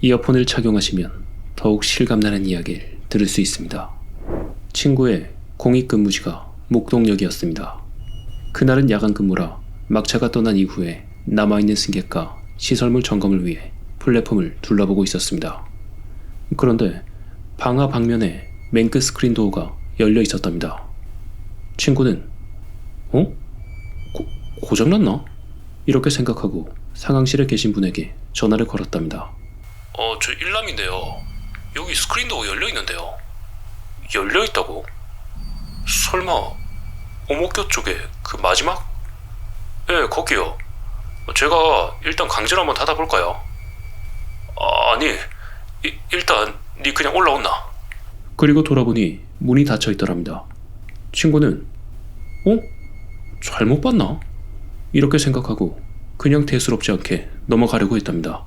이어폰을 착용하시면 더욱 실감나는 이야기를 들을 수 있습니다. 친구의 공익 근무지가 목동역이었습니다. 그날은 야간 근무라 막차가 떠난 이후에 남아있는 승객과 시설물 점검을 위해 플랫폼을 둘러보고 있었습니다. 그런데 방화 방면에 맨 끝 스크린 도어가 열려 있었답니다. 친구는 어? 고, 고장났나? 이렇게 생각하고 상황실에 계신 분에게 전화를 걸었답니다. 어, 저 일남인데요. 여기 스크린 도어 열려 있는데요. 열려 있다고? 설마 오목교 쪽에 그 마지막? 예, 거기요. 제가 일단 강제로 한번 닫아볼까요? 아니, 이- 일단 니 그냥 올라온나. 그리고 돌아보니 문이 닫혀 있더랍니다. 친구는 어? 잘못 봤나? 이렇게 생각하고 그냥 대수롭지 않게 넘어가려고 했답니다.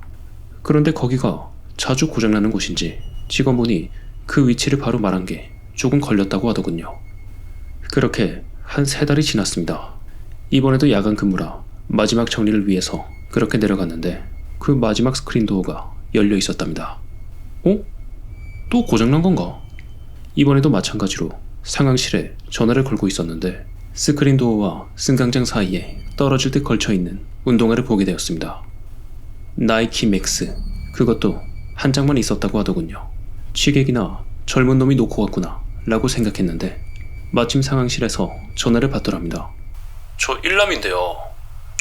그런데 거기가 자주 고장나는 곳인지 직원분이 그 위치를 바로 말한 게 조금 걸렸다고 하더군요. 그렇게 한 세 달이 지났습니다. 이번에도 야간 근무라 마지막 정리를 위해서 그렇게 내려갔는데 그 마지막 스크린 도어가 열려 있었답니다. 어? 또 고장난 건가? 이번에도 마찬가지로 상황실에 전화를 걸고 있었는데 스크린 도어와 승강장 사이에 떨어질 듯 걸쳐 있는 운동화를 보게 되었습니다. 나이키 맥스 그것도 한 장만 있었다고 하더군요. 취객이나 젊은 놈이 놓고 갔구나 라고 생각했는데 마침 상황실에서 전화를 받더랍니다. 저 일남인데요.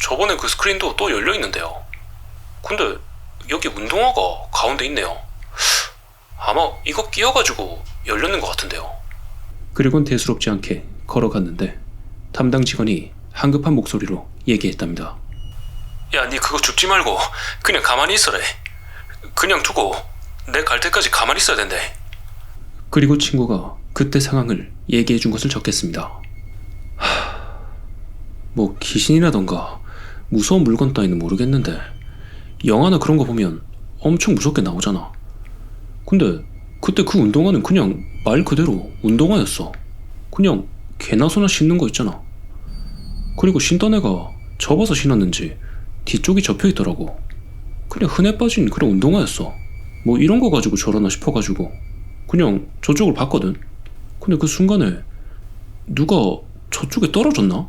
저번에 그 스크린도 또 열려 있는데요. 근데 여기 운동화가 가운데 있네요. 아마 이거 끼어가지고 열렸는 것 같은데요. 그리곤 대수롭지 않게 걸어갔는데 담당 직원이 한급한 목소리로 얘기했답니다. 야, 니 그거 죽지 말고 그냥 가만히 있어래. 그냥 두고 내 갈 때까지 가만히 있어야 된대. 그리고 친구가 그때 상황을 얘기해 준 것을 적겠습니다. 하, 뭐 귀신이라던가 무서운 물건 따위는 모르겠는데 영화나 그런 거 보면 엄청 무섭게 나오잖아. 근데 그때 그 운동화는 그냥 말 그대로 운동화였어. 그냥 개나 소나 신는 거 있잖아. 그리고 신던 애가 접어서 신었는지 뒤쪽이 접혀 있더라고. 그냥 흔해 빠진 그런 운동화였어. 뭐 이런 거 가지고 저러나 싶어가지고 그냥 저쪽을 봤거든. 근데 그 순간에 누가 저쪽에 떨어졌나?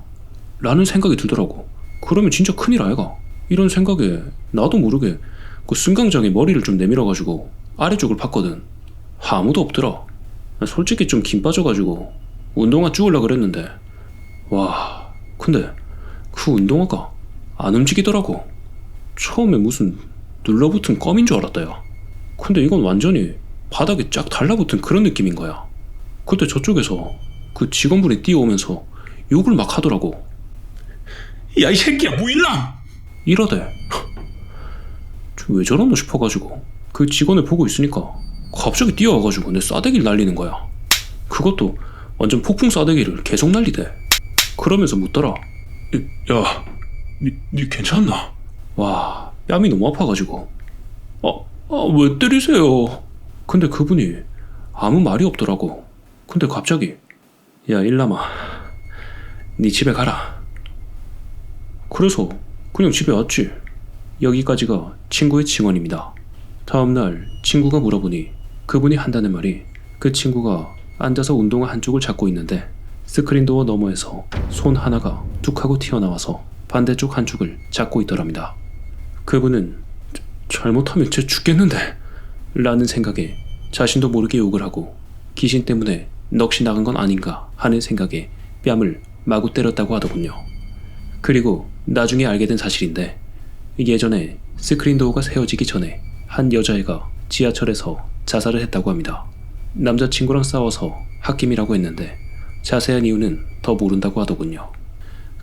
라는 생각이 들더라고. 그러면 진짜 큰일 아이가? 이런 생각에 나도 모르게 그 승강장에 머리를 좀 내밀어가지고 아래쪽을 봤거든. 아무도 없더라. 솔직히 좀김 빠져가지고 운동화 주울라 그랬는데 와 근데 그 운동화가 안 움직이더라고. 처음에 무슨 눌러붙은 껌인 줄 알았다 야. 근데 이건 완전히 바닥에 쫙 달라붙은 그런 느낌인 거야. 그때 저쪽에서 그 직원분이 뛰어오면서 욕을 막 하더라고. 야 이 새끼야 뭐 일남 이러대. 저왜 저러노 싶어가지고 그 직원을 보고 있으니까 갑자기 뛰어와가지고 내 싸대기를 날리는 거야. 그것도 완전 폭풍 싸대기를 계속 날리대. 그러면서 묻더라. 야, 니, 니 괜찮나? 와, 뺨이 너무 아파가지고. 아, 아, 왜 때리세요? 근데 그분이 아무 말이 없더라고. 근데 갑자기, 야, 일남아, 네 집에 가라. 그래서 그냥 집에 왔지. 여기까지가 친구의 증언입니다. 다음날 친구가 물어보니 그분이 한다는 말이 그 친구가 앉아서 운동화 한쪽을 잡고 있는데 스크린 도어 너머에서 손 하나가 툭 하고 튀어나와서 반대쪽 한쪽을 잡고 있더랍니다. 그분은 저- 잘못하면 쟤 죽겠는데 라는 생각에 자신도 모르게 욕을 하고 귀신 때문에 넋이 나간 건 아닌가 하는 생각에 뺨을 마구 때렸다고 하더군요. 그리고 나중에 알게 된 사실인데 예전에 스크린 도어가 세워지기 전에 한 여자애가 지하철에서 자살을 했다고 합니다. 남자친구랑 싸워서 홧김이라고 했는데 자세한 이유는 더 모른다고 하더군요.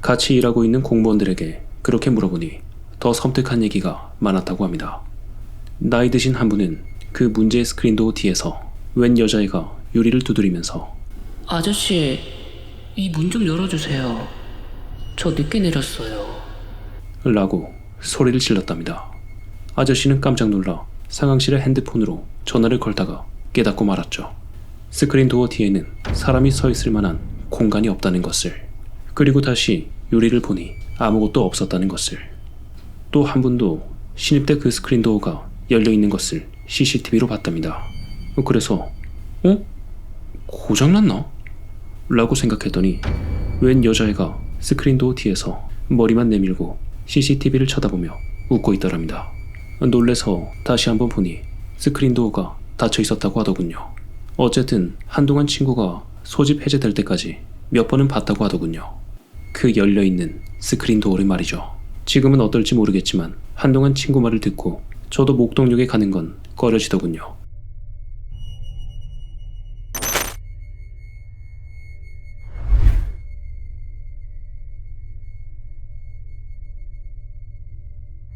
같이 일하고 있는 공무원들에게 그렇게 물어보니 더 섬뜩한 얘기가 많았다고 합니다. 나이 드신 한 분은 그 문제의 스크린도어 뒤에서 웬 여자애가 유리를 두드리면서 아저씨, 이 문 좀 열어주세요. 저 늦게 내렸어요. 라고 소리를 질렀답니다. 아저씨는 깜짝 놀라 상황실에 핸드폰으로 전화를 걸다가 깨닫고 말았죠. 스크린 도어 뒤에는 사람이 서 있을 만한 공간이 없다는 것을 그리고 다시 유리를 보니 아무것도 없었다는 것을 또 한 분도 신입 때 그 스크린 도어가 열려 있는 것을 CCTV로 봤답니다. 그래서 어? 고장났나? 라고 생각했더니 웬 여자애가 스크린 도어 뒤에서 머리만 내밀고 CCTV를 쳐다보며 웃고 있더랍니다. 놀래서 다시 한번 보니 스크린 도어가 닫혀 있었다고 하더군요. 어쨌든 한동안 친구가 소집 해제될 때까지 몇 번은 봤다고 하더군요. 그 열려있는 스크린 도어를 말이죠. 지금은 어떨지 모르겠지만 한동안 친구 말을 듣고 저도 목동역에 가는 건 꺼려지더군요.